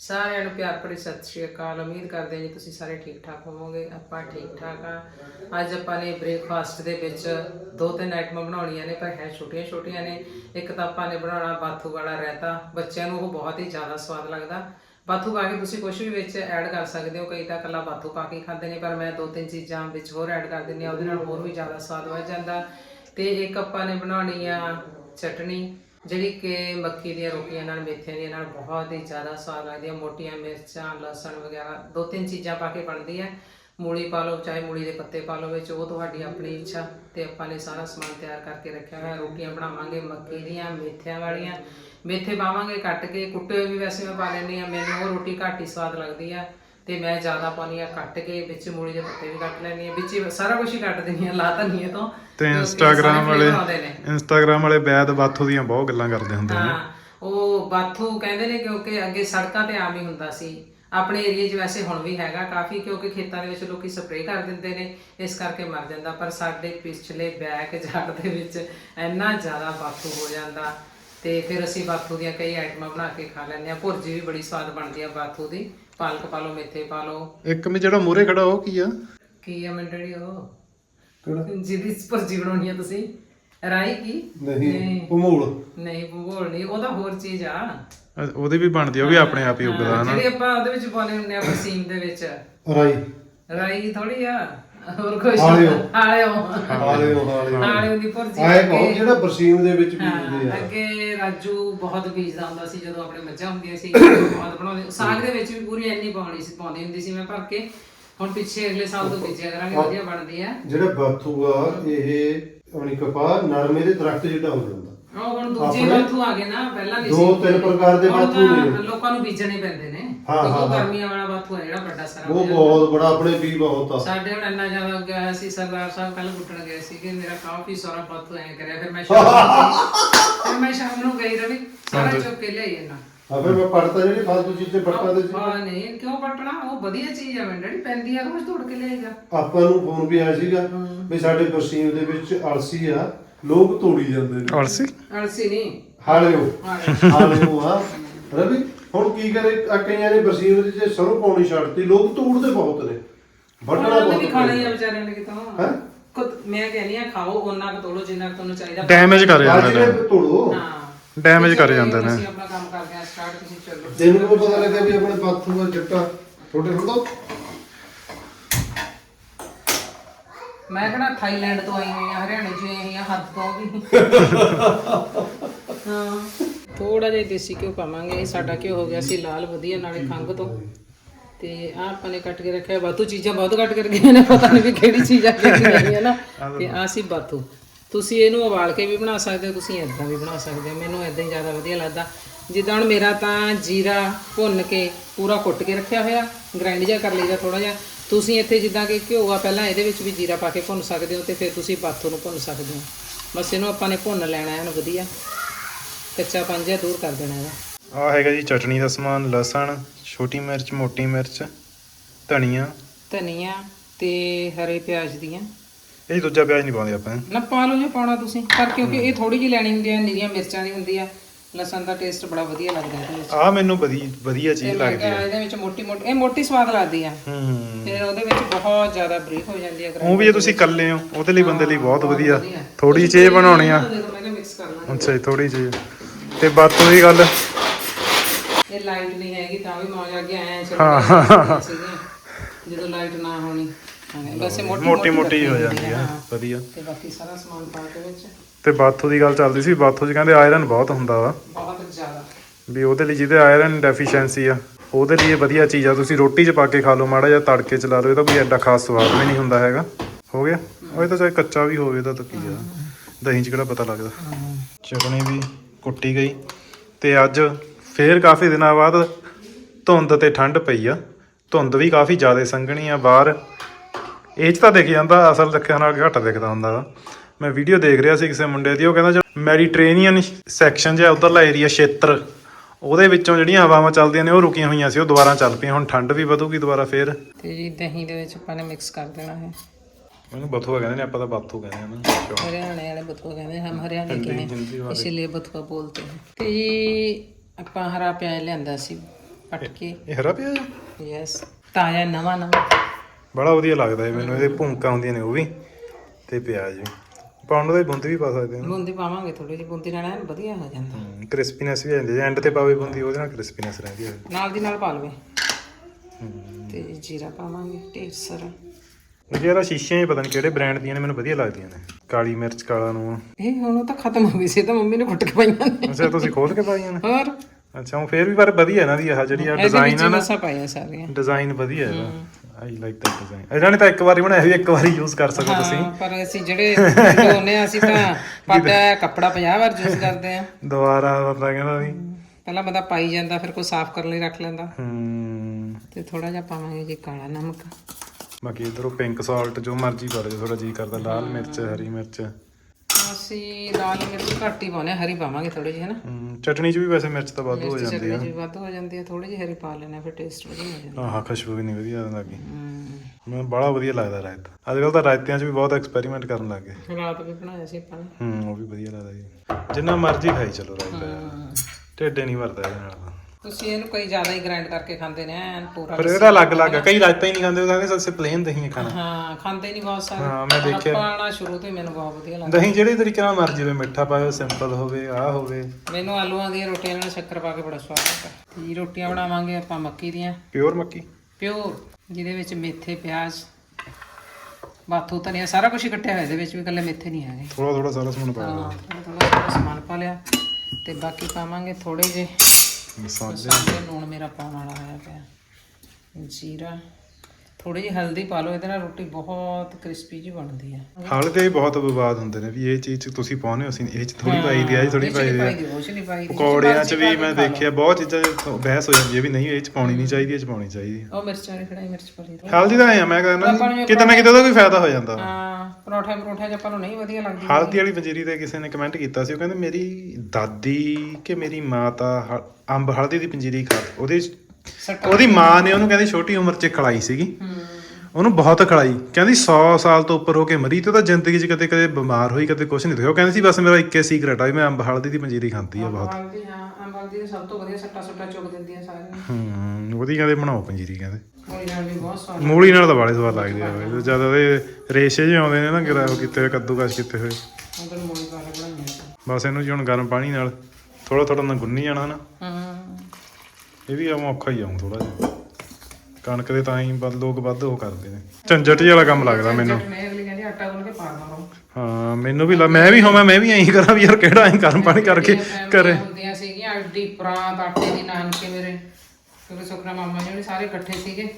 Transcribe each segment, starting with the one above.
ਸਾਰਿਆਂ ਨੂੰ ਪਿਆਰ ਭਰੀ ਸਤਿ ਸ਼੍ਰੀ ਅਕਾਲ। ਉਮੀਦ ਕਰਦੇ ਹਾਂ ਜੀ ਤੁਸੀਂ ਸਾਰੇ ਠੀਕ ਠਾਕ ਹੋਵੋਗੇ। ਆਪਾਂ ਠੀਕ ਠਾਕ ਆ ਅੱਜ ਆਪਾਂ ਨੇ ਬ੍ਰੇਕਫਾਸਟ ਦੇ ਵਿੱਚ ਦੋ ਤਿੰਨ ਆਈਟਮਾਂ ਬਣਾਉਣੀਆਂ ਨੇ, ਪਰ ਹੈ ਛੋਟੀਆਂ ਛੋਟੀਆਂ ਨੇ। ਇੱਕ ਤਾਂ ਆਪਾਂ ਨੇ ਬਣਾਉਣਾ ਬਾਥੂ ਵਾਲਾ ਰਾਇਤਾ। ਬੱਚਿਆਂ ਨੂੰ ਉਹ ਬਹੁਤ ਹੀ ਜ਼ਿਆਦਾ ਸਵਾਦ ਲੱਗਦਾ। ਬਾਥੂ ਪਾ ਕੇ ਤੁਸੀਂ ਕੁਝ ਵੀ ਵਿੱਚ ਐਡ ਕਰ ਸਕਦੇ ਹੋ। ਕਈ ਤਾਂ ਇਕੱਲਾ ਬਾਥੂ ਪਾ ਕੇ ਖਾਂਦੇ ਨੇ, ਪਰ ਮੈਂ ਦੋ ਤਿੰਨ ਚੀਜ਼ਾਂ ਵਿੱਚ ਹੋਰ ਐਡ ਕਰ ਦਿੰਦੀ ਆ ਉਹਦੇ ਨਾਲ ਹੋਰ ਵੀ ਜ਼ਿਆਦਾ ਸਵਾਦ ਵੱਧ ਜਾਂਦਾ। ਤੇ ਇੱਕ ਆਪਾਂ ਨੇ ਬਣਾਉਣੀ ਆ ਚਟਣੀ ਜਿਹੜੀ ਕਿ ਮੱਕੀ ਦੀਆਂ ਰੋਟੀਆਂ ਨਾਲ ਮੇਥਿਆਂ ਦੀਆਂ ਨਾਲ ਬਹੁਤ ਹੀ ਜ਼ਿਆਦਾ ਸਵਾਦ ਲੱਗਦੀ ਹੈ ਮੋਟੀਆਂ ਮਿਰਚਾਂ, ਲਸਣ ਵਗੈਰਾ, ਦੋ ਤਿੰਨ ਚੀਜ਼ਾਂ ਪਾ ਕੇ ਬਣਦੀ ਹੈ। ਮੂਲੀ ਪਾ ਲਓ, ਚਾਹੇ ਮੂਲੀ ਦੇ ਪੱਤੇ ਪਾ ਲਓ ਵਿੱਚ, ਉਹ ਤੁਹਾਡੀ ਆਪਣੀ ਇੱਛਾ ਤੇ ਆਪਾਂ ਨੇ ਸਾਰਾ ਸਮਾਨ ਤਿਆਰ ਕਰਕੇ ਰੱਖਿਆ ਹੋਇਆ। ਰੋਟੀਆਂ ਬਣਾਵਾਂਗੇ, ਮੱਕੀ ਦੀਆਂ, ਮੇਥਿਆਂ ਵਾਲੀਆਂ। ਮੇਥੇ ਪਾਵਾਂਗੇ ਕੱਟ ਕੇ, ਕੁੱਟੇ ਹੋਏ ਵੀ ਵੈਸੇ ਮੈਂ ਪਾ ਲੈਂਦੀ ਆ ਮੈਨੂੰ ਉਹ ਰੋਟੀ ਘੱਟ ਹੀ ਸਵਾਦ ਲੱਗਦੀ ਆ। ਤੇ ਮੈਂ ਜ਼ਿਆਦਾ ਪਾਉਂਦੀ ਆ ਕੱਟ ਕੇ ਵਿੱਚ ਮੂਲੀ ਦੇ ਪੱਤੇ ਵੀ ਕੱਟ ਲੈਂਦੀ ਆ ਵਿੱਚ ਹੀ ਸਾਰਾ ਕੁਝ ਹੀ ਕੱਟ ਦਿੰਦੀ ਆ ਲਾ ਤੋਂ ਤੇ। ਕਿਉਂਕਿ ਇੰਸਟਾਗ੍ਰਾਮ ਸਾਰੇ ਵਾਲੇ ਬਣਾਉਂਦੇ ਨੇ। ਇੰਸਟਾਗ੍ਰਾਮ ਵਾਲੇ ਬੈਦ ਬਾਥੂ ਦੀਆਂ ਬਹੁਤ ਗੱਲਾਂ ਕਰਦੇ ਹੁੰਦੇ ਨੇ। ਉਹ ਬਾਥੂ ਕਹਿੰਦੇ ਨੇ ਕਿਉਂਕਿ ਅੱਗੇ ਸੜਕਾਂ ਤੇ ਆਮ ਹੀ ਹੁੰਦਾ ਸੀ। ਆਪਣੇ ਏਰੀਆ 'ਚ ਵੈਸੇ ਹੁਣ ਵੀ ਹੈਗਾ ਕਾਫੀ ਕਿਉਂਕਿ ਖੇਤਾਂ ਦੇ ਵਿੱਚ ਲੋਕੀ ਸਪਰੇਅ ਕਰ ਦਿੰਦੇ ਨੇ ਇਸ ਕਰਕੇ ਮਰ ਜਾਂਦਾ। ਪਰ ਸਾਡੇ ਪਿਛਲੇ ਬੈਕ ਝਾੜ ਦੇ ਵਿੱਚ ਇੰਨਾ ਜ਼ਿਆਦਾ ਬਾਥੂ ਹੋ ਜਾਂਦਾ। ਤੇ ਫਿਰ ਅਸੀਂ ਬਾਥੂ ਦੀਆਂ ਕਈ ਆਈਟਮਾਂ ਬਣਾ ਕੇ ਖਾ ਲੈਂਦੇ ਆ ਭੁਰਜੀ ਵੀ ਬੜੀ ਸਵਾਦ ਬਣਦੀ ਆ ਬਾਥੂ ਦੀ। ਪਾਲਕ ਪਾ ਲਓ ਮੇਥੇ ਪਾ ਲਓ। ਇੱਕ ਮੈਂ ਜਿਹੜਾ ਮੂਰੇ ਖੜਾ ਉਹ ਕੀ ਆ? ਕੀ ਆ ਮੰਡੜੀ ਉਹ? ਜਿਹਦੀ ਭੁਰਜੀ ਬਣਾਉਣੀ ਆ ਤੁਸੀਂ। ਰਾਈ ਕੀ? ਨਹੀਂ ਭਮੂਲ ਨਹੀਂ ਭੂਗੋਲ ਨਹੀਂ ਉਹਦਾ ਹੋਰ ਚੀਜ਼ ਆ। ਉਹਦੀ ਵੀ ਬਣਦੀ ਉਹ ਵੀ ਆਪਣੇ ਆਪ ਹੀ ਉੱਗਦਾ ਹਨਾ? ਜਿਹੜੀ ਆਪਾਂ ਉਹਦੇ ਵਿੱਚ ਪਾਉਣੇ ਹੁੰਦੇ ਆ ਬਰਸੀਮ ਦੇ ਵਿੱਚ। ਰਾਈ। ਰਾਈ ਥੋੜੀ ਆ। ਹੋਰ ਕੁਝ ਹਾਲਿਓ। ਹਾਲਿਓ ਹਾਲੇ ਹਾਲੇ ਹਾਲਿਓ ਦੀ ਭੁਰਜੀ ਆਏ ਅੱਗੇ- ਬਹੁਤ ਜਿਹੜਾ ਬਰਸੀਮ ਦੇ ਵਿੱਚ ਹਾਂ, ਬੀਜਦੇ ਆ। ਅੱਗੇ ਰਾਜੂ ਬਹੁਤ ਬੀਜਦਾ ਹੁੰਦਾ ਸੀ ਜਦੋਂ ਆਪਣੇ ਮੱਝਾਂ ਹੁੰਦੀਆਂ ਸੀ ਬਹੁਤ ਬਣਾਉਂਦੇ ਸਾਗ ਦੇ ਵਿੱਚ ਵੀ ਪੂਰੀ ਇੰਨੀ ਪਾਉਣੀ ਸੀ ਪਾਉਂਦੀ ਹੁੰਦੀ ਸੀ। ਮੈਂ ਭਰ ਕੇ ਹੁਣ ਪਿੱਛੇ ਅਗਲੇ ਸਾਲ ਤੋਂ ਬੀਜਿਆ ਕਰਾਂਗੇ ਵਧੀਆ ਬਣਦੀ ਆ। ਜਿਹੜਾ ਬਾਥੂ ਆ ਇਹ ਆਪਣੀ ਕਪਾਹ ਨਰਮੇ ਦੇ ਦਰਖਤ ਜਿਹਾ ਹੋ ਜਾਂਦਾ ਉਹ ਹੁਣ ਦੂਜੇ ਆਪਣੇ ਬਾਥੂ ਆ ਗਏ ਨਾ ਪਹਿਲਾਂ ਨਹੀਂ ਦੋ ਸੀ। ਤਿੰਨ ਪ੍ਰਕਾਰ ਦੇ ਹੁਣ ਬਾਥੂ ਤਾਂ ਨੇ। ਲੋਕਾਂ ਨੂੰ ਬੀਜਣੇ ਪੈਂਦੇ ਨੇ। ਹਾਂ, ਕਿਉਂਕਿ ਹਾਂ, ਉਹ ਹਾਂ। ਗਰਮੀਆਂ ਵਾਲਾ ਬਾਥੂ ਹੈ ਜਿਹੜਾ ਵੱਡਾ ਸਾਰਾ ਉਹ ਬਹੁਤ ਬੜਾ ਆਪਣੇ ਵੀ ਬਹੁਤ ਆ। ਸਾਡੇ ਹੁਣ ਇੰਨਾ ਜ਼ਿਆਦਾ ਉੱਗਿਆ ਹੋਇਆ ਸੀ ਸਰਦਾਰ ਸਾਹਿਬ ਕੱਲ ਪੁੱਟਣ ਗਏ ਸੀ ਕਿ ਮੇਰਾ ਕਾਫੀ ਸਾਰਾ ਬਾਥੂ ਐ ਕਰਿਆ ਫਿਰ ਮੈਂ ਸ਼ਾਮ ਨੂੰ ਫਿਰ ਮੈਂ ਸ਼ਾਮ ਨੂੰ ਗਈ ਰਵੀ ਸਾਰਾ ਚੁੱਕ ਕੇ ਲਿਆਈ ਇਹਨਾਂ। ਆ ਫਿਰ ਮੈਂ ਪੜਤਾ ਜਿਹੜੀ ਫਾਲਤੂ ਚੀਜ਼ਾਂ ਪੜਤਾ ਦੇ ਸੀ ਹਾਂ ਨਹੀਂ ਕਿਉਂ ਪਟਣਾ ਉਹ ਵਧੀਆ ਚੀਜ਼ ਆ ਮੈਂ ਡੈਡੀ ਪੈਂਦੀ ਆ ਰੋਜ਼ ਤੋੜ ਕੇ ਲਿਆਏਗਾ ਆਪਾਂ ਨੂੰ ਫੋਨ ਵੀ ਆਇਆ ਸੀਗਾ ਵੀ ਸਾਡੇ ਬਰਸੀਮ ਦੇ ਵਿੱਚ ਅਲਸੀ ਆ ਲੋਕ ਤੋੜੀ ਜਾਂਦੇ ਨੇ। ਅਲਸੀ? ਅਲਸੀ ਨਹੀਂ। ਹਾਲਿਓ ਹਾਲੇ। ਹਾਲਿਓ ਆ। ਰਵੀ ਹੁਣ ਕੀ ਕਰੇ? ਆ ਕਈਆਂ ਨੇ ਬਰਸੀਮ ਦੇ ਜੇ ਸਰੋਂ ਪਾਉਣੀ ਛੱਡਤੀ ਲੋਕ ਤੋੜਦੇ ਬਹੁਤ ਨੇ। ਵੱਢਣਾ ਉਹਨਾਂ ਨੇ ਵੀ ਬਹੁਤ ਖਾਣਾ ਹੀ ਆ ਵਿਚਾਰਿਆਂ ਨੇ ਕਿਤੋਂ। ਹੈਂ? ਖੁਦ ਮੈਂ ਕਹਿੰਦੀ ਆ ਖਾਓ ਉਹਨਾਂ ਕੁ ਤੋੜੋ ਜਿੰਨਾ ਕੁ ਤੁਹਾਨੂੰ ਚਾਹੀਦਾ। ਡੈਮੇਜ ਕਰ ਜਾਂਦੇ ਬਾਜਰੇ ਨੇ। ਤੋੜੋ। ਹਾਂ। ਡੈਮੇਜ ਕਰ ਜਾਂਦੇ ਨੇ। ਅਸੀਂ ਆਪਣਾ ਕੰਮ ਕਰਦੇ ਆ ਸਟਾਰਟ ਤੁਸੀਂ ਚੱਲੋ। ਤੈਨੂੰ ਵੀ ਪਤਾ ਲੱਗਾ ਵੀ ਆਪਣੇ ਬਾਥੂ ਦਾ ਚਿੱਟਾ ਛੋਟੇ ਹੁੰਦਾ ਮੈਂ ਕਿਹੜਾ ਥਾਈਲੈਂਡ ਤੋਂ ਆਈ ਹੋਈ ਆ ਹਰਿਆਣੇ ਚ ਆਈ ਆ ਹੱਦ ਤੋਂ ਵੀ। ਹਾਂ। ਥੋੜਾ ਜਿਹਾ ਦੇਸੀ ਘਿਓ ਪਾਵਾਂਗੇ। ਇਹ ਸਾਡਾ ਘਿਓ ਹੋ ਗਿਆ ਸੀ ਲਾਲ, ਵਧੀਆ, ਨਾਲੇ ਖੰਗ ਤੋਂ। ਤੇ ਆਹ ਆਪਾਂ ਨੇ ਕੱਟ ਕੇ ਰੱਖਿਆ ਬਾਤੂ ਚੀਜ਼ਾਂ ਬਹੁਤ ਕੱਟ ਕੇ ਰੱਖੀਆਂ ਨੇ, ਪਤਾ ਨਹੀਂ ਵੀ ਕਿਹੜੀ ਚੀਜ਼ ਆ, ਕਿਹੜੀ ਨਹੀਂ ਹੈ ਨਾ ਤੇ ਆਹ ਸੀ ਬਾਤੂ ਤੁਸੀਂ ਇਹਨੂੰ ਉਬਾਲ ਕੇ ਵੀ ਬਣਾ ਸਕਦੇ ਹੋ, ਤੁਸੀਂ ਇਦਾਂ ਵੀ ਬਣਾ ਸਕਦੇ ਹੋ। ਮੈਨੂੰ ਇਦਾਂ ਹੀ ਜ਼ਿਆਦਾ ਵਧੀਆ ਲੱਗਦਾ। ਜਿੱਦਾਂ ਹੁਣ ਮੇਰਾ ਤਾਂ ਜੀਰਾ ਭੁੰਨ ਕੇ ਪੂਰਾ ਕੁੱਟ ਕੇ ਰੱਖਿਆ ਹੋਇਆ ਗ੍ਰਾਈਂਡ ਜਿਹਾ ਕਰ ਲਈਦਾ ਥੋੜਾ ਜਿਹਾ। ਤੁਸੀਂ ਇੱਥੇ ਜਿੱਦਾਂ ਕਿ ਘਿਓ ਆ, ਪਹਿਲਾਂ ਇਹਦੇ ਵਿੱਚ ਵੀ ਜੀਰਾ ਪਾ ਕੇ ਭੁੰਨ ਸਕਦੇ ਹੋ ਤੇ ਫਿਰ ਤੁਸੀਂ ਬਾਥੂ ਨੂੰ ਭੁੰਨ ਸਕਦੇ ਹੋ। ਬਸ ਇਹਨੂੰ ਆਪਾਂ ਨੇ ਭੁੰਨ ਲੈਣਾ ਹੈ ਵਧੀਆ। ਕੱਚਾ ਪੰਜਾ ਦੂਰ ਕਰ ਦੇਣਾ ਇਹਦਾ। ਆ ਹੈਗਾ ਜੀ ਚਟਨੀ ਦਾ ਸਮਾਨ ਲਸਣ ਛੋਟੀ ਮਿਰਚ ਮੋਟੀ ਮਿਰਚ ਧਨੀਆ। ਧਨੀਆ ਤੇ ਹਰੇ ਪਿਆਜ਼ ਦੀਆਂ। ਇਹ ਦੂਜਾ ਪਿਆਜ਼ ਨਹੀਂ ਪਾਉਂਦੇ ਆਪਾਂ। ਨਾ ਪਾ ਲਓ ਜੇ ਪਾਉਣਾ ਤੁਸੀਂ ਪਰ ਕਿਉਂਕਿ ਇਹ ਥੋੜੀ ਜਿਹੀ ਲੈਣੀ ਹੁੰਦੀ ਹੈ ਨਿਰੀਆਂ ਮਿਰਚਾਂ ਦੀ ਹੁੰਦੀ ਆ। ਲਸਣ ਦਾ ਟੇਸਟ ਬੜਾ ਵਧੀਆ ਲੱਗਦਾ ਇਹਦੇ ਵਿੱਚ। ਆ ਮੈਨੂੰ ਵਧੀਆ ਵਧੀਆ ਚੀਜ਼ ਲੱਗਦੀ ਹੈ ਇਹਦੇ ਵਿੱਚ ਮੋਟੀ ਮੋਟੀ ਇਹ ਮੋਟੀ ਸਵਾਦ ਲੱਗਦੀ ਆ। ਹੂੰ। ਫਿਰ ਉਹਦੇ ਵਿੱਚ ਬਹੁਤ ਜ਼ਿਆਦਾ ਬਰੀਕ ਹੋ ਜਾਂਦੀ ਹੈ ਉਹ ਵੀ ਜੇ ਤੁਸੀਂ ਇਕੱਲੇ ਹੋ ਉਹਦੇ ਲਈ ਬੰਦੇ ਲਈ ਬਹੁਤ ਵਧੀਆ। ਥੋੜੀ ਜਿਹੀ ਇਹ ਬਣਾਉਣੀ ਆ। ਅੱਛਾ ਜੀ ਥੋੜੀ ਜਿਹੀ। ਤੇ ਬਾਤੂ ਦੀ ਗੱਲ। ਇਹ ਲਾਈਟ ਨਹੀਂ ਹੈਗੀ ਤਾਂ ਵੀ ਮੌਜ ਆ ਗਿਆ ਐ ਹਾਂ। ਚਲੋ ਜਦੋਂ ਲਾਈਟ ਨਾ ਹੋਣੀ ਵੈਸੇ ਮੋਟੀ ਮੋਟੀ ਹੋ ਜਾਂਦੀ। ਆ। ਵਧੀਆ। ਤੇ ਬਾਕੀ ਸਾਰਾ ਸਮਾਨ ਪਾ ਕੇ ਵਿੱਚ। ਤੇ ਬਾਥੂ ਦੀ ਗੱਲ ਚੱਲਦੀ ਸੀ ਬਾਥੂ 'ਚ ਕਹਿੰਦੇ ਆਇਰਨ ਬਹੁਤ ਹੁੰਦਾ ਵਾ। ਬਹੁਤ ਜ਼ਿਆਦਾ। ਵੀ ਉਹਦੇ ਲਈ ਜਿਹਦੇ ਆਇਰਨ ਡੈਫੀਸ਼ੀਐਂਸੀ ਆ ਉਹਦੇ ਲਈ ਇਹ ਵਧੀਆ ਚੀਜ਼ ਆ। ਤੁਸੀਂ ਰੋਟੀ 'ਚ ਪਾ ਕੇ ਖਾ ਲਓ ਮਾੜਾ ਜਿਹਾ ਤੜਕੇ 'ਚ ਲਾ ਲਓ ਇਹਦਾ ਕੋਈ ਐਡਾ ਖਾਸ ਸਵਾਦ ਵੀ ਨਹੀਂ ਹੁੰਦਾ ਹੈਗਾ। ਹੋ ਗਿਆ? ਉਹ ਤਾਂ ਚਾਹੇ ਕੱਚਾ ਵੀ ਹੋਵੇ ਤਾਂ ਤਾਂ ਕੀ ਆ। ਦਹੀਂ 'ਚ ਕਿਹੜਾ ਪਤਾ ਲੱਗਦਾ। ਚਟਣੀ ਵੀ ਕੁੱਟੀ ਗਈ ਤੇ ਅੱਜ ਫੇਰ ਕਾਫੀ ਦਿਨਾਂ ਬਾਅਦ ਧੁੰਦ ਤੇ ਠੰਡ ਪਈ ਆ। ਧੁੰਦ ਵੀ ਕਾਫੀ ਜ਼ਿਆਦਾ ਸੰਘਣੀ ਆ ਬਾਹਰ। ਇਹ 'ਚ ਤਾਂ ਦਿਖ ਜਾਂਦਾ, ਅਸਲ ਰੱਖਿਆ ਨਾਲ ਘੱਟ ਦਿਖਦਾ ਹੁੰਦਾ ਵਾ। ਮੈਂ ਵੀਡੀਓ ਦੇਖ ਰਿਹਾ ਸੀ ਕਿਸੇ ਮੁੰਡੇ ਦੀ, ਉਹ ਕਹਿੰਦਾ ਜੋ ਮੈਡੀਟਰੇਨੀਅਨ ਸੈਕਸ਼ਨ ਜਿਹਾ ਉਧਰਲਾ ਏਰੀਆ ਖੇਤਰ ਉਹਦੇ ਵਿੱਚੋਂ ਜਿਹੜੀਆਂ ਹਵਾਵਾਂ ਚੱਲਦੀਆਂ ਨੇ ਉਹ ਰੁਕੀਆਂ ਹੋਈਆਂ ਸੀ, ਉਹ ਦੁਬਾਰਾ ਚੱਲ ਪਈਆਂ, ਹੁਣ ਠੰਡ ਵੀ ਵਧੂਗੀ ਦੁਬਾਰਾ ਫੇਰ। ਤੇ ਜੀ ਦਹੀਂ ਦੇ ਵਿੱਚ ਆਪਾਂ ਨੇ ਮਿਕਸ ਕਰ ਦੇਣਾ ਹੈ। ਉਹਨੂੰ ਬਥੂਆ ਕਹਿੰਦੇ ਨੇ ਆਪਾਂ ਤਾਂ ਬਾਥੂ ਕਹਿੰਦੇ ਆ ਨਾ ਹਰਿਆਣੇ ਵਾਲੇ ਬਥੂਆ ਕਹਿੰਦੇ ਹਮ ਹਰਿਆਣੇ ਕੇ ਹੈ ਇਸ ਲਈ ਬਥੂਆ ਬੋਲਤੇ ਹੈ ਤੇ ਆਪਾਂ ਹਰਾ ਪਿਆਜ਼ ਲਿਆਂਦਾ ਸੀ ਪਟ ਕੇ। ਇਹ ਹਰਾ ਪਿਆਜ਼ ਯੈਸ ਤਾਜ਼ਾ ਨਵਾਂ ਨਵਾਂ। ਬੜਾ ਵਧੀਆ ਲੱਗਦਾ ਹੈ ਮੈਨੂੰ ਇਹਦੇ ਭੁੰਕਾਂ ਆਉਂਦੀਆਂ ਨੇ ਉਹ ਵੀ ਤੇ ਪਿਆਜ਼ ਵੀ। ਪਾਉਣ ਦੇ ਬੂੰਦੀ ਵੀ ਪਾ ਸਕਦੇ ਹਾਂ ਬੂੰਦੀ ਪਾਵਾਂਗੇ ਥੋੜੀ ਜਿਹੀ ਬੂੰਦੀ ਨਾਲ ਐਨ ਵਧੀਆ ਹੋ ਜਾਂਦਾ। ਕ੍ਰਿਸਪੀਨੈਸ ਵੀ ਆ ਜਾਂਦੀ ਹੈ ਐਂਡ ਤੇ ਪਾਵੇ ਬੂੰਦੀ ਉਹਦੇ ਨਾਲ ਕ੍ਰਿਸਪੀਨੈਸ ਰਹਿੰਦੀ ਹੈ ਨਾਲ ਦੀ ਨਾਲ ਪਾ ਲਵੇ। ਤੇ ਜੀਰਾ ਪਾਵਾਂਗੇ ਢੇਰ ਸਾਰਾ। ਜਿਹੜਾ ਸ਼ੀਸ਼ੀਆਂ ਹੀ ਪਤਾ ਨਹੀਂ ਕਿਹੜੇ ਬ੍ਰਾਂਡ ਦੀਆਂ ਨੇ ਮੈਨੂੰ ਵਧੀਆ ਲੱਗਦੀਆਂ ਨੇ। ਕਾਲੀ ਮਿਰਚ ਕਾਲਾ ਨੂਣ ਇਹ ਹੁਣ ਉਹ ਤਾਂ ਖਤਮ ਹੋ ਗਈ ਸੀ ਇਹ ਤਾਂ ਮੰਮੀ ਨੇ ਕੁੱਟ ਕੇ ਪਾਈਆਂ ਨੇ। ਅੱਛਾ ਤੁਸੀਂ ਖੋਲ ਕੇ ਪਾਈਆਂ ਨੇ? ਹੋਰ? ਅੱਛਾ ਉਹ ਫੇਰ ਵੀ ਪਰ ਵਧੀਆ ਇਹਨਾਂ ਦੀ ਆਹ ਜਿਹੜੀ ਆ ਇਹਦੇ ਡਿਜ਼ਾਈਨ ਆ ਨਾ। ਮਸਾ ਪਾਈਆਂ ਸਾਰੀਆਂ। ਡਿਜ਼ਾਈਨ ਵਧੀਆ ਹੈ। ਆਈ ਲਾਈਕ ਦੈਟ ਡਿਜ਼ਾਈਨ ਇਹਨਾਂ ਨੇ ਤਾਂ ਇੱਕ ਵਾਰੀ ਬਣਾਇਆ ਵੀ ਇੱਕ ਵਾਰੀ ਯੂਜ਼ ਕਰ ਸਕੋ ਤੁਸੀਂ। ਹਾਂ ਪਰ ਅਸੀਂ ਜਿਹੜੇ ਦੋਨੇ ਆ, ਅਸੀਂ ਤਾਂ ਪਾਟਾ ਕੱਪੜਾ 50 ਵਾਰ ਯੂਜ਼ ਕਰਦੇ ਆ ਦੁਬਾਰਾ ਬੰਦਾ ਕਹਿੰਦਾ ਵੀ। ਪਹਿਲਾਂ ਬੰਦਾ ਪਾਈ ਜਾਂਦਾ ਫਿਰ ਕੋਈ ਸਾਫ਼ ਕਰਨ ਲਈ ਰੱਖ ਲੈਂਦਾ। ਹੂੰ। ਤੇ ਥੋੜਾ ਜਿਹਾ ਪਾਵਾਂਗੇ ਜੀ ਕਾਲਾ ਨਮਕ। ਬਾਕੀ ਇਧਰੋਂ ਪਿੰਕ ਸਾਲਟ ਜੋ ਮਰਜ਼ੀ ਪਾ ਲਓ ਥੋੜਾ ਜੀ ਕਰਦਾ ਲਾਲ ਮਿਰਚ ਹਰੀ ਮਿਰਚ। ਅਸੀਂ ਲਾਲ ਮਿਰਚ ਘੱਟ ਹੀ ਪਾਉਨੇ ਹਰੀ ਪਾਵਾਂਗੇ ਥੋੜੀ ਜਿਹੀ ਹੈ ਨਾ? ਹੂੰ, ਚਟਨੀ 'ਚ ਵੀ ਵੈਸੇ ਮਿਰਚ ਤਾਂ ਵਾਧੂ ਹੋ ਜਾਂਦੀ ਚਟਨੀ ਆ ਜੀ ਵੱਧ ਹੋ ਜਾਂਦੀ ਹੈ ਥੋੜੀ ਜਿਹੀ ਹਰੀ ਪਾ ਲੈਣਾ ਫਿਰ ਟੇਸਟ ਵਧੀਆ ਹੋ ਜਾਂਦਾ ਆਹ ਖੁਸ਼ਬੂ ਵੀ ਨਹੀਂ ਵਧੀਆ ਲੱਗੀ। ਹਮ, ਮੈਨੂੰ ਬੜਾ ਵਧੀਆ ਲੱਗਦਾ ਰਾਇਤਾ। ਅੱਜ ਕੱਲ ਤਾਂ ਰਾਇਤਿਆਂ 'ਚ ਵੀ ਬਹੁਤ ਐਕਸਪੈਰੀਮੈਂਟ ਕਰਨ ਲੱਗ ਗਏ। ਰਾਤ ਵੀ ਬਣਾਇਆ ਸੀ ਆਪਾਂ ਨੇ। ਹੂੰ ਉਹ ਵੀ ਵਧੀਆ ਲੱਗਦਾ ਜੀ। ਜਿੰਨਾ ਮਰਜ਼ੀ ਖਾਈ ਚਲੋ ਰਾਇਤਾ ਢਿੱਡੇ ਨਹੀਂ ਭਰਦਾ ਇਹਦੇ ਨਾਲ ਤਾਂ। ਤੁਸੀਂ ਇਹਨੂੰ ਕਈ ਜ਼ਿਆਦਾ ਹੀ ਗ੍ਰਾਈਂਡ ਕਰਕੇ ਖਾਂਦੇ ਨੇ ਐਨ ਪੂਰਾ ਪਰ ਇਹਦਾ ਅਲੱਗ ਅਲੱਗ ਆ। ਕਈ ਰਾਇਤਾ ਹੀ ਨਹੀਂ ਖਾਂਦੇ ਉਹ ਕਹਿੰਦੇ ਸੱਸੇ ਪਲੇਨ ਦਹੀਂ ਖਾਣਾ। ਹਾਂ ਖਾਂਦੇ ਨਹੀਂ ਬਹੁਤ ਸਾਰੇ। ਹਾਂ, ਮੈਂ ਦੇਖਿਆ। ਪਾਣਾ ਸ਼ੁਰੂ ਤੋਂ ਹੀ ਮੈਨੂੰ ਬਹੁਤ ਵਧੀਆ ਲੱਗਦਾ। ਦਹੀਂ ਜਿਹੜੇ ਤਰੀਕੇ ਨਾਲ ਮਰਜ਼ੀ ਹੋਵੇ ਮਿੱਠਾ ਪਾਇਓ ਸਿੰਪਲ ਹੋਵੇ ਆਹ ਹੋਵੇ। ਮੈਨੂੰ ਆਲੂਆਂ ਦੀਆਂ ਰੋਟੀਆਂ ਨਾਲ ਸ਼ੱਕਰ ਪਾ ਕੇ ਬੜਾ ਸਵਾਦ ਲੱਗਦਾ। ਤੇ ਰੋਟੀਆਂ ਬਣਾਵਾਂਗੇ ਆਪਾਂ ਮੱਕੀ ਦੀਆਂ। ਪਿਓਰ ਮੱਕੀ? ਪਿਓਰ ਜਿਹਦੇ ਵਿੱਚ ਮੇਥੇ ਪਿਆਜ਼ ਬਾਥੂ ਧਨੀਆ ਸਾਰਾ ਕੁਝ ਇਕੱਠਿਆ ਹੋਇਆ। ਇਹਦੇ ਵਿੱਚ ਵੀ ਇਕੱਲੇ ਮੇਥੇ ਨਹੀਂ ਹੈਗੇ। ਥੋੜਾ ਥੋੜਾ ਸਾਰਾ ਸਮਾਨ ਪਾ ਹਾਂ ਥੋੜਾ ਥੋੜਾ ਸਮਾਨ ਪਾ ਲਿਆ। ਤੇ ਬਾਕੀ ਪਾਵਾਂਗੇ ਥੋੜੇ ਜਿਹੇ। ਮਸਾਲੇ। ਮਸਾਲੇ ਲੂਣ ਮੇਰਾ ਪਾਉਣ ਵਾਲਾ ਹੋਇਆ ਪਿਆ। ਜੀਰਾ। ਥੋੜੀ ਜਿਹੀ ਹਲਦੀ ਪਾ ਲਓ ਇਹਦੇ ਨਾਲ ਰੋਟੀ ਬਹੁਤ ਕ੍ਰਿਸਪੀ ਜੀ ਬਣਦੀ ਆ ਹਾਲੇ ਤੇ ਬਹੁਤ ਵਿਵਾਦ ਹੁੰਦੇ ਨੇ ਵੀ ਇਹ ਚੀਜ਼ ਤੁਸੀਂ ਪਾਉਨੇ ਹੋ ਅਸੀਂ ਇਹ 'ਚ ਥੋੜੀ ਪਾਈ ਦੀ ਆ ਇਹ ਥੋੜੀ ਪਾਈ ਦੀ ਆ। ਦੀ ਨਹੀਂ ਪਾਈ ਦੀ ਪਕੌੜਿਆਂ 'ਚ ਵੀ ਮੈਂ ਦੇਖਿਆ ਬਹੁਤ ਚੀਜ਼ਾਂ 'ਚ ਬਹਿਸ ਹੋ ਜਾਂਦੀ ਹੈ ਵੀ ਨਹੀਂ ਇਹ 'ਚ ਪਾਉਣੀ ਨਹੀਂ ਚਾਹੀਦੀ ਇਹ 'ਚ ਪਾਉਣੀ ਚਾਹੀਦੀ ਹੈ। ਉਹ ਮਿਰਚਾਂ ਦੀ ਖੜਾਈ ਮਿਰਚ ਪਾ ਲਈ ਹਲਦੀ ਦਾ ਐ ਮੈਂ ਕਹਿੰਦਾ ਨੂੰ ਕਿਤੇ ਨਾ ਕਿਤੇ ਉਹਦਾ ਕੋਈ ਫਾਇਦਾ ਹੋ ਜਾਂਦਾ। ਹਾਂ ਪਰੌਠਾ ਪਰੌਠਾ ਚ ਆਪਾਂ ਨੂੰ ਨਹੀਂ ਵਧੀਆ ਲੱਗਦੀ ਹਲਦੀ ਵਾਲੀ ਪੰਜੀਰੀ ਤੇ ਕਿਸੇ ਨੇ ਕਮੈਂਟ ਕੀਤਾ ਸੀ ਉਹ ਕਹਿੰਦੇ ਮੇਰੀ ਦਾਦੀ ਕਿ ਮੇਰੀ ਮਾਂ ਤਾਂ ਹ- ਅੰਬ ਹਲਦੀ ਦੀ ਪੰਜੀਰੀ ਖਾ ਉਹਦੇ ਉਹਦੀ ਮਾਂ ਨੇ ਉਹਨੂੰ ਕਹਿੰਦੀ ਛੋਟੀ ਉਮਰ 'ਚ ਖਿਲਾਈ ਸੀਗੀ। ਉਹਨੂੰ ਬਹੁਤ ਖਿਲਾਈ। ਕਹਿੰਦੀ 100 ਸਾਲ ਤੋਂ ਉੱਪਰ ਹੋ ਕੇ ਮਰੀ। ਤੇ ਤਾਂ ਜ਼ਿੰਦਗੀ 'ਚ ਕਦੇ ਕਦੇ ਬਿਮਾਰ ਹੋਈ ਕਦੇ ਕੁਝ ਨਹੀਂ ਦੇਖਿਆ। ਉਹ ਕਹਿੰਦੀ ਸੀ ਬਸ ਮੇਰਾ ਇੱਕੇ ਸੀਕ੍ਰੇਟ ਆ ਵੀ ਮੈਂ ਅੰਬ ਹਲਦੀ ਦੀ ਪੰਜੀਰੀ ਖਾਂਦੀ ਆ ਬਹੁਤ। ਹਲਦੀ ਹਾਂ ਹਲਦੀ ਸਭ ਤੋਂ ਵਧੀਆ ਸੱਟਾ ਸੁੱਟਾ ਚੁੱਕ ਦਿੰਦੀ ਆ ਸਾਰੀਆਂ ਹੂੰ ਉਹਦੀ ਕਹਿੰਦੇ ਬਣਾਓ ਪੰਜੀਰੀ ਕਹਿੰਦੇ। ਕੋਈ ਨਾਲ ਵੀ ਬਹੁਤ ਸਵਾਦ ਮੂਲੀ ਨਾਲ ਤਾਂ ਵਾਲੇ ਸਵਾਦ ਲੱਗਦੇ ਆ। ਬਈ ਜਦ ਉਹਦੇ ਰੇਸ਼ੇ ਜਿਹੇ ਆਉਂਦੇ ਨੇ ਨਾ ਉਹ ਕੀਤੇ ਹੋਏ ਕੱਦੂਕਸ ਕੀਤੇ ਹੋਏ। ਬਸ ਇਹਨੂੰ ਜੀ ਹੁਣ ਗਰਮ ਪਾਣੀ ਨਾਲ ਥੋੜਾ ਥੋੜਾ ਨਾ ਗੁੰਨੀ ਜਾਣਾ ਨਾ। ਹੂੰ। ਇਹ ਵੀ ਆਮ ਔਖਾ ਹੀ ਆਉਂ ਥੋੜਾ ਜਿਹਾ। ਕਣਕ ਦੇ ਤਾਂ ਹੀ ਵੱਧ ਲੋਕ ਵੱਧ ਉਹ ਕਰਦੇ ਨੇ। ਝੰਜਟ ਜਿਹਾ ਕੰਮ ਲੱਗਦਾ ਮੈਨੂੰ। ਮੈਂ ਅਗਲੀ ਕਹਿੰਦੀ ਆਟਾ ਗੁੰਨ ਕੇ ਪਾ ਦਵਾਂ ਹਾਂ ਮੈਨੂੰ ਵੀ ਲ- ਮੈਂ ਵੀ ਹੋਵਾਂ ਮੈਂ ਵੀ ਐਂ ਕਰਾਂ ਵੀ ਯਾਰ ਕਿਹੜਾ ਐਂ ਗਰਮ ਪਾਣੀ ਕਰਕੇ ਕਰੇ। ਹੁੰਦੀਆਂ ਸੀਗੀਆਂ ਅੱਡੀ ਪ੍ਰਾਂਤ ਆਟੇ ਦੀ ਨਾਨਕੇ ਮੇਰੇ। ਕਿਉਂਕਿ ਸੁਖਨਾ ਮਾਮਾ ਜੀ ਸਾਰੇ ਇਕੱਠੇ ਸੀਗੇ।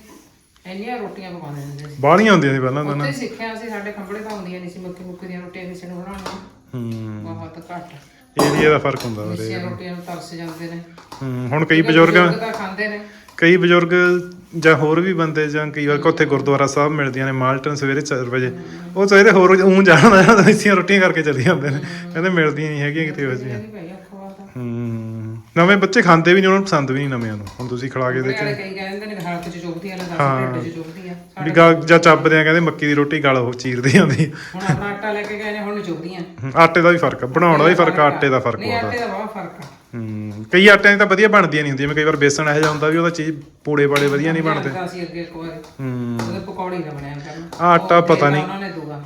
ਇੰਨੀਆਂ ਰੋਟੀਆਂ ਪਕਾਉਂਦੇ ਹੁੰਦੇ ਸੀ। ਬਾਹਲੀਆਂ ਹੁੰਦੀਆਂ ਸੀ ਪਹਿਲਾਂ ਤਾਂ ਨਾ। ਉੱਥੇ ਸਿੱਖਿਆ ਸੀ ਸਾਡੇ ਕੰਬੜੇ ਤਾਂ ਹੁੰਦੀਆਂ ਨਹੀਂ ਸੀ ਮੱਕੀ ਮੁੱਕੀ ਦੀਆਂ ਰੋਟੀਆਂ ਕਿਸੇ ਨੂੰ ਬਣਾਉਣੀਆਂ ਹੂੰ। ਬਹੁਤ ਘੱਟ। ਏਰੀਆ ਦਾ ਫ਼ਰਕ ਹੁੰਦਾ ਵੀਰੇ ਮਿੱਸੀਆਂ ਰੋਟੀਆਂ ਨੂੰ ਤਰਸ ਜਾਂਦੇ ਨੇ। ਹੂੰ ਹੁਣ ਕਈ ਬਜ਼ੁਰਗ ਤਾਂ ਖਾਂਦੇ ਨੇ। ਕਈ ਬਜ਼ੁਰਗ ਜਾਂ ਹੋਰ ਵੀ ਬੰਦੇ ਜਾਂ ਕਈ ਵਾਰ ਉੱਥੇ ਗੁਰਦੁਆਰਾ ਸਾਹਿਬ ਮਿਲਦੀਆਂ ਨੇ ਮਾਲਟਨ ਸਵੇਰੇ 4 ਵਜੇ। ਉਹ ਸਵੇਰੇ ਹੋਰ ਉਂ ਜਾਣਦਾ ਜਾਂਦਾ ਮਿੱਸੀਆਂ ਰੋਟੀਆਂ ਕਰਕੇ ਚਲੇ ਜਾਂਦੇ ਨੇ। ਕਹਿੰਦੇ ਮਿਲਦੀਆਂ ਨਹੀਂ ਹੈਗੀਆਂ ਕਿਤੇ ਹੋ ਜੀਆਂ ਨਹੀਂ ਭਾਈ ਅਖਵਾ ਤਾਂ। ਹੂੰ ਨਵੇਂ ਬੱਚੇ ਖਾਂਦੇ ਵੀ ਨਹੀਂ ਉਹਨਾਂ ਨੂੰ ਪਸੰਦ ਵੀ ਨਹੀਂ ਨਵਿਆਂ ਨੂੰ। ਹੁਣ ਤੁਸੀਂ ਖਿਲਾ ਕੇ ਦੇਖੋ ਕਈ ਕਹਿੰਦੇ ਨੇ ਹਲਕ ਚ ਚੁੱਭਦੀ ਆ ਲੈ ਦੱਸ ਢਿੱਡ ਚ ਚੁੱਭਦੀ ਆ ਵੀ ਗਾ- ਜਾਂ ਚੱਬਦੇ ਆ ਕਹਿੰਦੇ ਮੱਕੀ ਦੀ ਰੋਟੀ ਗਲ ਉਹ ਚੀਰਦੀ ਜਾਂਦੀ ਹੁਣ ਆਪਣਾ ਆਟਾ ਲੈ ਕੇ ਗਏ ਨੇ ਹੁਣ ਨੀ ਚੁੱਭਦੀਆਂ ਹੂੰ, ਆਟੇ ਦਾ ਵੀ ਫ਼ਰਕ ਆ ਬਣਾਉਣ ਦਾ ਵੀ ਫ਼ਰਕ ਆ ਆਟੇ ਦਾ ਫ਼ਰਕ ਨਹੀਂ ਉਹਦਾ ਆਟੇ ਦਾ ਬਹੁਤ ਫ਼ਰਕ ਆ। ਹੂੰ ਕਈ ਆਟਿਆਂ ਦੀ ਤਾਂ ਵਧੀਆ ਬਣਦੀਆਂ ਨਹੀਂ ਹੁੰਦੀਆਂ ਕਈ ਵਾਰ ਬੇਸਣ ਇਹੋ ਜਿਹਾ ਹੁੰਦਾ ਵੀ ਉਹਦਾ ਚੀਜ਼ ਪੂੜੇ ਪਾੜੇ ਵਧੀਆ ਨਹੀਂ ਬਣਦੇ। ਬਣਦਾ ਸੀ ਅੱਗੇ ਇੱਕ ਵਾਰੀ। ਹੂੰ। ਉਹਦੇ ਪਕੌੜੇ ਨਾ ਬਣਿਆ ਕਰਨ। ਆਹ ਆਟਾ ਉਹ ਪਤਾ ਨਹੀਂ। ਉਹਨਾਂ ਨੇ ਦੂਗਾ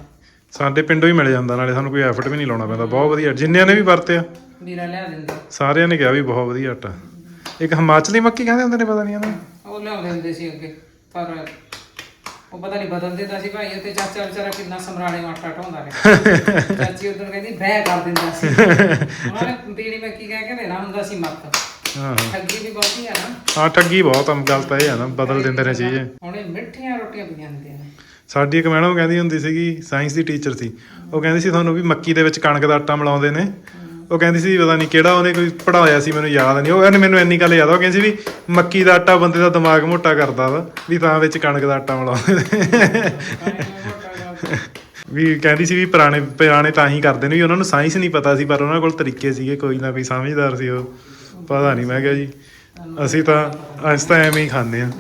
ਸਾਡੇ ਪਿੰਡੋਂ ਹੀ ਮਿਲ ਜਾਂਦਾ ਨਾਲੇ ਸਾਨੂੰ ਕੋਈ ਐਫਰਟ ਵੀ ਨਹੀਂ ਲਾਉਣਾ ਪੈਂਦਾ ਬਹੁਤ ਵਧੀਆ। ਜਿੰਨਿਆਂ ਨੇ ਵੀ ਵਰਤਿਆ। ਵੀਰਾ ਲਿਆ ਦਿੰਦਾ। ਸਾਰਿਆਂ ਨੇ ਕਿਹਾ ਵੀ ਬਹੁਤ ਵਧੀਆ ਆਟਾ। ਇੱਕ ਹਿਮਾਚਲੀ ਮੱਕੀ ਕਹਿੰਦੇ ਹੁੰਦੇ ਨੇ ਪਤਾ ਨਹੀਂ ਇਹਨਾਂ। ਉਹ ਲਿਆਉਂਦੇ ਹੁੰਦੇ ਸੀ ਅੱਗੇ ਪਰ ਉਹ ਪਤਾ ਨਹੀਂ ਬਦਲਦੇ ਤਾਂ ਸੀ ਭਾਈ ਉੱਤੇ ਚਾਚਾ ਵਿਚਾਰਾ ਕਿੰਨਾ ਸਮਰਾਲੇ ਨੂੰ ਆਟਾ ਢੋਂਦਾ ਰਿਹਾ। ਚਾਚੀ ਉਦੋਂ ਕਹਿੰਦੀ ਬਹਿ ਕਰ ਦਿੰਦਾ ਸੀ। ਉਹਨਾਂ ਨੇ ਪੀੜੀ ਮੈਂ ਕੀ ਕਹਿ ਕੇ ਦੇਣਾ ਹੁੰਦਾ ਸੀ ਮੱਕ ਹਾਂ। ਠੱਗੀ ਵੀ ਬਹੁਤੀ ਆ ਨਾ। ਹਾਂ ਠੱਗੀ ਬਹੁਤ ਆ ਗੱਲ ਤਾਂ ਇਹ ਆ ਨਾ ਬਦਲ ਦਿੰਦੇ ਨੇ ਚੀਜ਼। ਹੁਣ ਇਹ ਮਿੱਠੀਆਂ ਰੋਟੀਆਂ ਪਈਆਂ ਹੁੰਦੀਆਂ ਨੇ। ਸਾਡੀ ਇੱਕ ਮੈਡਮ ਕਹਿੰਦੀ ਹੁੰਦੀ ਸੀਗੀ ਸਾਇੰਸ ਦੀ ਟੀਚਰ ਸੀ। ਉਹ ਕਹਿੰਦੀ ਸੀ ਤੁਹਾਨੂੰ ਵੀ ਮੱਕੀ ਦੇ ਵਿੱਚ ਕਣਕ ਦਾ ਆਟਾ ਮਿਲਾਉਂਦੇ ਨੇ। ਉਹ ਕਹਿੰਦੀ ਸੀ ਪਤਾ ਨਹੀਂ ਕਿਹੜਾ ਉਹਨੇ ਕੋਈ ਪੜਾਇਆ ਸੀ, ਮੈਨੂੰ ਯਾਦ ਨਹੀਂ ਉਹ ਕਹਿੰਦੀ ਮੈਨੂੰ ਇੰਨੀ ਗੱਲ ਯਾਦ ਆ, ਉਹ ਕਹਿੰਦੀ ਸੀ ਵੀ ਮੱਕੀ ਦਾ ਆਟਾ ਬੰਦੇ ਦਾ ਦਿਮਾਗ ਮੋਟਾ ਕਰਦਾ ਵਾ, ਵੀ ਤਾਂ ਵਿੱਚ ਕਣਕ ਦਾ ਆਟਾ ਮਿਲਾਉਂਦੇ ਵੀ ਕਹਿੰਦੀ ਸੀ ਵੀ ਪੁਰਾਣੇ ਪੁਰਾਣੇ ਤਾਂ ਹੀ ਕਰਦੇ ਨੇ, ਵੀ ਉਹਨਾਂ ਨੂੰ ਸਾਇੰਸ ਨਹੀਂ ਪਤਾ ਸੀ, ਪਰ ਉਹਨਾਂ ਕੋਲ ਤਰੀਕੇ ਸੀਗੇ, ਕੋਈ ਨਾ ਕੋਈ ਸਮਝਦਾਰ ਸੀ ਉਹ। ਪਤਾ ਨਹੀਂ ਮੈਂ ਕਿਹਾ ਜੀ, ਅਸੀਂ ਤਾਂ ਅੱਜ ਤਾਂ ਐਵੇਂ ਹੀ ਖਾਂਦੇ ਆ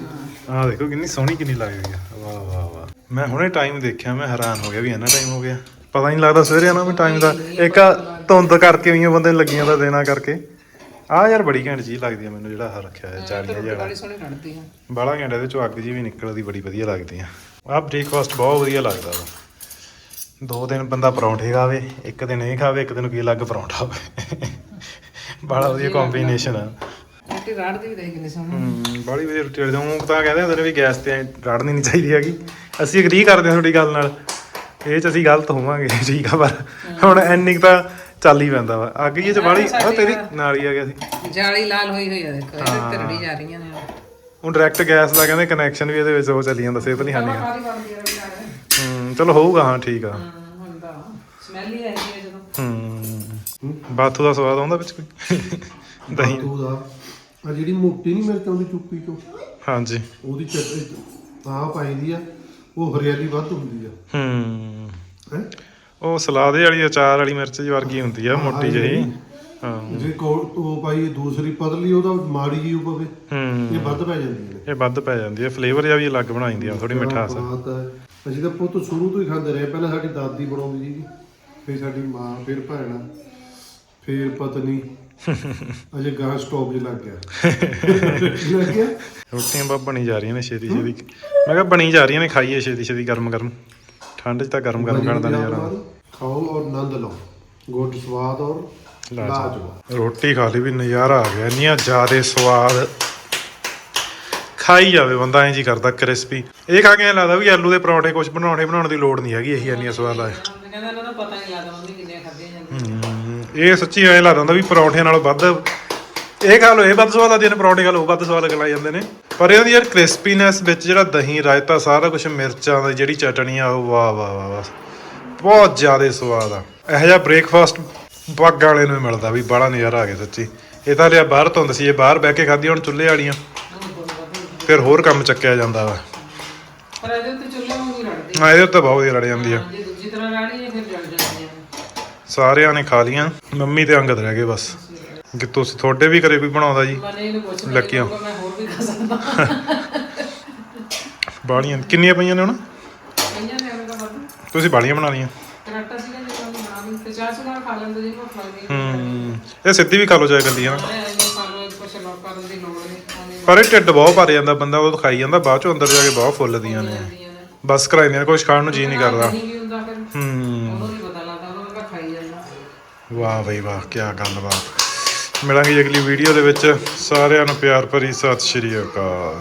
ਆਹ ਦੇਖੋ ਕਿੰਨੀ ਸੋਹਣੀ ਕਿੰਨੀ ਲੱਗਦੀ ਆ। ਵਾਹ ਵਾਹ ਵਾਹ। ਮੈਂ ਹੁਣੇ ਟਾਈਮ ਦੇਖਿਆ, ਮੈਂ ਹੈਰਾਨ ਹੋ ਗਿਆ ਵੀ ਇੰਨਾ ਟਾਈਮ ਹੋ ਗਿਆ। ਪਤਾ ਨਹੀਂ ਲੱਗਦਾ ਸਵੇਰੇ ਆਣਾ ਵੀ ਟਾਈਮ ਦਾ। ਇੱਕ ਧੁੰਦ ਕਰਕੇ ਵੀ ਬੰਦੇ ਨੂੰ ਲੱਗੀਆਂ ਦਾ ਦੇਣਾ ਕਰਕੇ। ਆ ਯਾਰ ਬੜੀ ਘੈਂਟ ਚੀਜ਼ ਲੱਗਦੀ ਆ ਮੈਨੂੰ ਜਿਹੜਾ ਆਹ ਰੱਖਿਆ ਹੈ ਚਾਲੀਆਂ ਜਿਹੜਾ ਬੜੀ ਸੋਹਣੀ ਕੱਢਦੀ ਆ। ਬਾਲਾ ਘੈਂਟ ਇਹਦੇ ਚੋਂ ਅੱਗ ਜੀ ਵੀ ਨਿਕਲਦੀ ਬੜੀ ਵਧੀਆ ਲੱਗਦੀ ਆ। ਆਹ ਬ੍ਰੇਕਫਾਸਟ ਬਹੁਤ ਵਧੀਆ ਲੱਗਦਾ ਵਾ। ਦੋ ਦਿਨ ਬੰਦਾ ਪਰੌਂਠੇ ਖਾਵੇ ਇੱਕ ਦਿਨ ਇਹ ਖਾਵੇ ਇੱਕ ਦਿਨ ਕੀ ਅਲੱਗ ਪਰੌਂਠਾ ਹੋਵੇ ਬਾਲਾ ਵਧੀਆ ਕੰਬੀਨੇਸ਼ਨ ਆ। ਰੋਟੀ ਰਾੜਦੀ ਵੀ ਦੇਖ ਕਿੰਨੀ ਸੋਹਣੀ। ਹੂੰ ਬਾਲੀ ਵਧੀਆ ਰੋਟੀ ਵਾਲੀ ਉਹ ਤਾਂ ਕਹਿੰਦੇ ਹੁੰਦੇ ਨੇ ਵੀ ਗੈਸ ਤੇ ਰਾੜਨੀ ਨਹੀਂ ਚਾਹੀਦੀ ਹੈਗੀ। ਅਸੀਂ ਐਗਰੀ ਕਰਦੇ ਹਾਂ ਤੁਹਾਡੀ ਗੱਲ ਨਾਲ। ਇਹ ਚ ਅਸੀਂ ਗਲਤ ਹੋਵਾਂਗੇ ਠੀਕ ਆ ਪਰ ਹੁਣ ਐਨਿਕ ਤਾਂ ਚੱਲ ਹੀ ਪੈਂਦਾ ਵਾ। ਅੱਗ ਹੀ ਇਹ ਚ ਬਾਲੀ ਉਹ ਤੇਰੀ ਨਾਲ ਹੀ ਆ ਗਿਆ ਸੀ। ਜਾਲੀ ਲਾਲ ਹੋਈ ਹੋਈ ਆ ਦੇਖੋ ਇਹਦੇ ਤੇ ਰੜੀ ਜਾ ਰਹੀਆਂ ਨੇ। ਹੁਣ ਡਾਇਰੈਕਟ ਗੈਸ ਦਾ ਕਹਿੰਦੇ ਕਨੈਕਸ਼ਨ ਵੀ ਇਹਦੇ ਵਿੱਚ ਉਹ ਚੱਲੀ ਜਾਂਦਾ ਸਿਹਤ ਨਹੀਂ ਹਾਨੀ ਆ ਹੂੰ ਚਲੋ ਹੋਊਗਾ ਹਾਂ ਠੀਕ ਆ। ਹੁੰਦਾ ਸਮੈਲ ਹੀ ਆਈ ਹੈ ਜਦੋਂ। ਹੂੰ ਬਾਥੂ ਦਾ ਸਵਾਦ ਆਉਂਦਾ ਵਿੱਚ ਕੋਈ? ਦਹੀਂ। ਤੂੰ ਦਾ। ਆ ਜਿਹੜੀ ਮੋਟੀ ਨਹੀਂ ਮਿਰਚ ਆਉਂਦੀ ਚੁੱਪੀ ਚੋਂ? ਹਾਂਜੀ। ਉਹਦੀ ਚਟਨੀ ਆ ਪਾਈਦੀ ਆ ਉਹ ਹਰਿਆਲੀ ਵੱਧ ਹੁੰਦੀ ਆ। ਹੂੰ। ਹੈ? ਉਹ ਸਲਾਦੇ ਵਾਲੀ ਅਚਾਰ ਵਾਲੀ ਮਿਰਚ ਜਿਹੀ ਵਰਗੀ ਹੁੰਦੀ ਆ ਮੋਟੀ ਜਿਹੀ। ਹਾਂ। ਜੇ ਕੋ ਉਹ ਪਾਈ ਦੂਸਰੀ ਪਤਲੀ ਉਹਦਾ ਮਾੜੀ ਜੀ ਪਵੇ। ਇਹ ਵੱਧ ਪੈ ਜਾਂਦੀ ਹੈ। ਇਹ ਵੱਧ ਪੈ ਜਾਂਦੀ ਹੈ। ਫਲੇਵਰ ਜਿਹਾ ਵੀ ਅਲੱਗ ਬਣਾ ਦਿੰਦੀ ਆ ਥੋੜੀ ਮਿਠਾਸ। ਅਸੀਂ ਤਾਂ ਪੁੱਤ ਸ਼ੁਰੂ ਤੋਂ ਹੀ ਖਾਂਦੇ ਰਹੇ। ਪਹਿਲਾਂ ਸਾਡੀ ਦਾਦੀ ਬਣਾਉਂਦੀ ਸੀਗੀ ਫਿਰ ਸਾਡੀ ਮਾਂ ਫਿਰ ਭੈਣ ਫਿਰ ਪਤਨੀ। ਅਜੇ ਗਾਂ ਸਟੋਪ ਜਿ ਲੱਗ ਗਿਆ। ਲੱਗ ਗਿਆ? ਰੋਟੀਆਂ ਬਾ ਬਣੀ ਜਾ ਰਹੀਆਂ ਨੇ ਛੇਤੀ ਛੇਤੀ। ਮੈਂ ਕਿਹਾ ਬਣੀ ਜਾ ਰਹੀਆਂ ਨੇ ਖਾਈਏ ਛੇਤੀ ਛੇਤੀ ਗਰਮ ਗਰਮ ਠੰਡ 'ਚ ਤਾਂ ਗਰਮ ਗਰਮ ਖਾਣ ਦਾ ਨਜ਼ਾਰਾ ਆਉਂਦਾ। ਖਾਓ ਔਰ ਆਨੰਦ ਲਓ। ਗੁੱਡ ਸਵਾਦ ਔਰ ਲਾਜਵਾਬ। ਰੋਟੀ ਖਾ ਲਈ ਵੀ ਨਜ਼ਾਰਾ ਆ ਗਿਆ ਇੰਨੀਆਂ ਜ਼ਿਆਦੇ ਸਵਾਦ। ਖਾਈ ਜਾਵੇ ਬੰਦਾ ਐਂ ਜੀ ਕਰਦਾ ਕ੍ਰਿਸਪੀ ਇਹ ਖਾ ਕੇ ਲੱਗਦਾ ਵੀ ਆਲੂ ਦੇ ਪਰੌਂਠੇ ਕੁਝ ਬਣਾਉਣੇ ਬਣਾਉਣ ਦੀ ਲੋੜ ਨਹੀਂ ਹੈਗੀ ਇਹੀ ਇੰਨੀਆਂ ਸਵਾਦ ਆ। ਕਹਿੰਦਾ ਇਹਨਾਂ ਨੂੰ ਪਤਾ ਨਹੀਂ ਲੱਗਦਾ ਮੰਮੀ ਕਿੰਨੀਆਂ ਖਾਧੀਆਂ ਜਾਂਦੀਆਂ। ਹਮ, ਇਹ ਸੱਚੀ ਐਂ ਲੱਗਦਾ ਹੁੰਦਾ ਵੀ ਪਰੌਂਠਿਆਂ ਨਾਲੋਂ ਵੱਧ ਇਹ ਖਾ ਲਓ ਇਹ ਵੱਧ ਸਵਾਦ ਆਉਂਦੇ ਨੇ ਪਰੌਂਠੇ ਖਾ ਲਓ ਵੱਧ ਸਵਾਦ ਲੱਗਣ ਲੱਗ ਜਾਂਦੇ ਨੇ। ਪਰ ਇਹਨਾਂ ਦੀ ਯਾਰ ਕ੍ਰਿਸਪੀਨੈਸ ਵਿੱਚ ਜਿਹੜਾ ਦਹੀਂ ਰਾਇਤਾ ਸਾਰਾ ਕੁਝ ਮਿਰਚਾਂ ਦੀ ਜਿਹੜੀ ਚਟਣੀ ਆ ਉਹ ਵਾਹ ਵਾਹ ਵਾਹ ਵਾਹ। ਬਹੁਤ ਜ਼ਿਆਦਾ ਸਵਾਦ ਆ। ਇਹੋ ਜਿਹਾ ਬ੍ਰੇਕਫਾਸਟ ਪੱਗ ਵਾਲੇ ਨੂੰ ਹੀ ਮਿਲਦਾ ਵੀ ਬੜਾ ਨਜ਼ਾਰਾ ਆ ਗਿਆ ਸੱਚੀ। ਇਹ ਤਾਂ ਲਿਆ ਬਾਹਰ ਧੁੰਦ ਸੀ ਇਹ ਬਾਹਰ ਬਹਿ ਕੇ ਖਾਧੀ ਹੁਣ ਚੁੱਲ੍ਹੇ ਵਾਲੀਆਂ। ਫਿਰ ਹੋਰ ਕੰਮ ਚੱਕਿਆ ਜਾਂਦਾ ਵਾ। ਪਰ ਇਹਦੇ ਉੱਤੇ ਚੁੱਲ੍ਹੇ ਵਾਂਗੂ ਹੀ ਰੜਦੀ ਹਾਂ ਇਹਦੇ ਉੱਤੇ ਬਹੁਤ ਵਧੀਆ ਲੜ ਜਾਂਦੀ ਆ। ਜੇ ਦੂਜੀ ਤਰ੍ਹਾਂ ਰਾਣੀ ਹੈ ਫਿਰ ਜਲ ਜਾਂਦੀਆਂ ਨੇ। ਸਾਰਿਆਂ ਨੇ ਖਾ ਲੀਆਂ। ਮੰਮੀ ਤੇ ਅੰਗਦ ਰਹਿ ਗਏ ਬਸ। ਕਿ ਤੁਸੀਂ ਤੁਹਾਡੇ ਵੀ ਘਰੇ ਕੋਈ ਬਣਾਉਂਦਾ ਜੀ? ਮਨੇ। ਮੈਂ ਹੋਰ ਵੀ ਖਾ ਸਕਦਾ। ਬਾਲੀਆਂ ਕਿੰਨੀਆਂ ਪਈਆਂ ਨੇ ਹੁਣ? ਕਈਆਂ ਨੇ ਤੁਸੀਂ ਬਾਲੀਆਂ ਬਣਾ ਲਈਆਂ। ਕਰਾਟਾ ਸੀਗਾ ਜਿਹੜਾ ਉਹਨੂੰ ਬਣਾ ਲਈ। ਤੇ ਚਾਹ ਸੁਣਾ ਖਾ ਲੈਂਦੇ ਜੀ ਭੁੱਖ ਲੱਗਦੀ ਹੂੰ। ਇਹ ਸਿੱਧੀ ਵੀ ਖਾ ਲੋ ਚਾਹੇ ਗੱਲੀ ਹਨਾ ਹੈ ਇਹ ਸਾਨੂੰ ਕੁਛ ਲੋਕ ਕਰਨ ਦੀ ਲੋੜ ਨਹੀਂ। ਆਉਂਦੀ ਪਰ ਇਹ ਢਿੱਡ ਬਹੁਤ ਭਰ ਜਾਂਦਾ ਬੰਦਾ ਉਹ ਖਾਈ ਜਾਂਦਾ ਬਾਅਦ ਚੋਂ ਅੰਦਰ ਜਾ ਕੇ ਬਹੁਤ ਫੁੱਲਦੀਆਂ ਨੇ। ਜਾਂਦੀਆਂ ਨੇ। ਬਸ ਕਰਾਈਆਂ ਨੇ ਕੁਝ ਖਾਣ ਨੂੰ ਜੀ ਨਹੀਂ ਕਰਦਾ। ਨਹੀਂ ਵੀ ਹੁੰਦਾ ਫਿਰ। ਹੂੰ। ਉਹਨੂੰ ਨਹੀਂ ਪਤਾ ਲੱਗਦਾ ਉਹਨੂੰ ਤਾਂ ਖਾਈ ਜਾਂਦਾ। ਵਾਹ ਬਈ ਵਾਹ ਕੀ ਗੱਲਬਾਤ। ਮਿਲਾਂਗੇ ਅਗਲੀ ਵੀਡੀਓ ਦੇ ਵਿੱਚ। ਸਾਰਿਆਂ ਨੂੰ ਪਿਆਰ ਭਰੀ ਸਤਿ ਸ਼੍ਰੀ ਅਕਾਲ।